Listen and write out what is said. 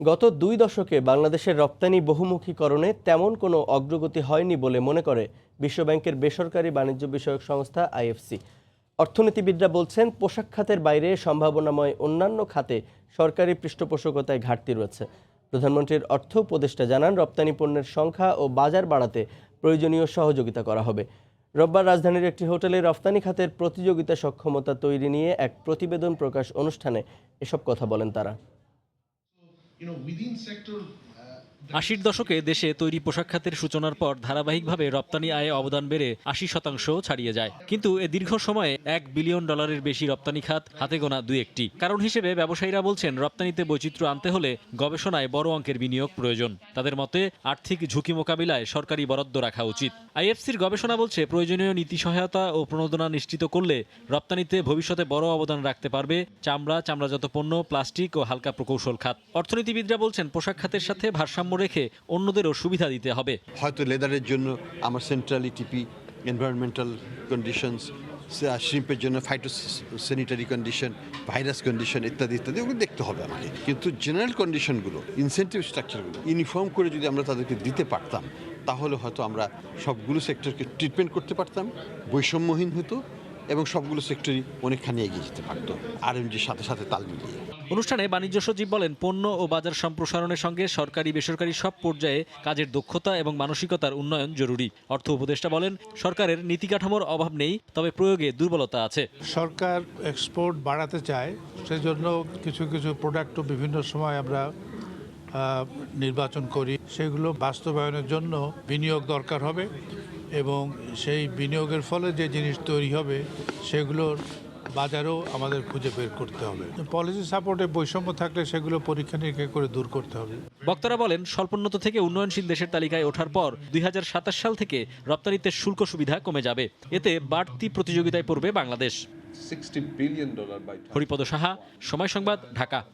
গত দুই দশকে বাংলাদেশের রপ্তানি বহুমুখীকরণে তেমন কোনো অগ্রগতি হয়নি বলে মনে করে বিশ্বব্যাংকের বেসরকারি বাণিজ্য বিষয়ক সংস্থা আইএফসি। অর্থনীতিবিদরা বলছেন, পোশাক খাতের বাইরে সম্ভাবনাময় অন্যান্য খাতে সরকারি পৃষ্ঠপোষকতায় ঘাটতি রয়েছে। প্রধানমন্ত্রীর অর্থ উপদেষ্টা জানান, রপ্তানি পণ্যের সংখ্যা ও বাজার বাড়াতে প্রয়োজনীয় সহযোগিতা করা হবে। রোববার রাজধানীর একটি হোটেলে রপ্তানি খাতের প্রতিযোগিতা সক্ষমতা তৈরি নিয়ে এক প্রতিবেদন প্রকাশ অনুষ্ঠানে এসব কথা বলেন তারা। You know, within sector, আশির দশকে দেশে তৈরি পোশাক খাতের সূচনার পর ধারাবাহিকভাবে রপ্তানি আয়ে অবদান বেড়ে আশি শতাংশ ছাড়িয়ে যায়। কিন্তু এ দীর্ঘ সময়ে এক বিলিয়ন ডলারের বেশি রপ্তানি খাত হাতে গোনা দুই একটি। কারণ হিসেবে ব্যবসায়ীরা বলছেন, রপ্তানিতে বৈচিত্র্য আনতে হলে গবেষণায় বড় অঙ্কের বিনিয়োগ প্রয়োজন। তাদের মতে, আর্থিক ঝুঁকি মোকাবিলায় সরকারি বরাদ্দ রাখা উচিত। আইএফসির গবেষণা বলছে, প্রয়োজনীয় নীতি সহায়তা ও প্রণোদনা নিশ্চিত করলে রপ্তানিতে ভবিষ্যতে বড় অবদান রাখতে পারবে চামড়া, চামড়াজাত পণ্য, প্লাস্টিক ও হালকা প্রকৌশল খাত। অর্থনীতিবিদরা বলছেন, পোশাক খাতের সাথে ভারসাম্য রেখে অন্যদেরও সুবিধা দিতে হবে। হয়তো লেদারের জন্য আমার সেন্ট্রাল ইটিপি এনভায়রনমেন্টাল কন্ডিশনস শিল্পের জন্য phyto sanitary condition virus condition ইত্যাদি ইত্যাদি, ওগুলো দেখতে হবে আমাকে। কিন্তু জেনারেল কন্ডিশনগুলো ইনসেন্টিভ স্ট্রাকচারগুলো ইউনিফর্ম করে যদি আমরা তাদেরকে দিতে পারতাম, তাহলে হয়তো আমরা সবগুলো সেক্টরকে ট্রিটমেন্ট করতে পারতাম, বৈষম্যহীন হতো এবং সবগুলো সেক্টরই অনেকখানি এগিয়ে যেতে পারতো আর সাথে সাথে তাল মিলিয়ে। অনুষ্ঠানে বাণিজ্য সচিব বলেন, পণ্য ও বাজার সম্প্রসারণের সঙ্গে সরকারি বেসরকারি সব পর্যায়ে কাজের দক্ষতা এবং মানসিকতার উন্নয়ন জরুরি। অর্থ উপদেষ্টা বলেন, সরকারের নীতি কাঠামোর অভাব নেই, তবে প্রয়োগে দুর্বলতা আছে। সরকার এক্সপোর্ট বাড়াতে চায়, সেজন্য কিছু কিছু প্রোডাক্টও বিভিন্ন সময় আমরা নির্বাচন করি। সেগুলো বাস্তবায়নের জন্য বিনিয়োগ দরকার হবে এবং সেই বিনিয়োগের ফলে যে জিনিস তৈরি হবে, সেগুলোর বাজারও আমাদের খুঁজে বের করতে হবে। পলিসি সাপোর্টে বৈষম্য থাকলে সেগুলো পরীক্ষা নিরীক্ষা করে দূর করতে হবে। বক্তারা বলেন স্বল্পোন্নত থেকে উন্নয়নশীল দেশের তালিকায় ওঠার পর দুই হাজার সাতাশ সাল থেকে রপ্তানিতে শুল্ক সুবিধা কমে যাবে। এতে বাড়তি প্রতিযোগিতায় পড়বে বাংলাদেশ। $60 হরিপদ সাহা সময় সংবাদ ঢাকা।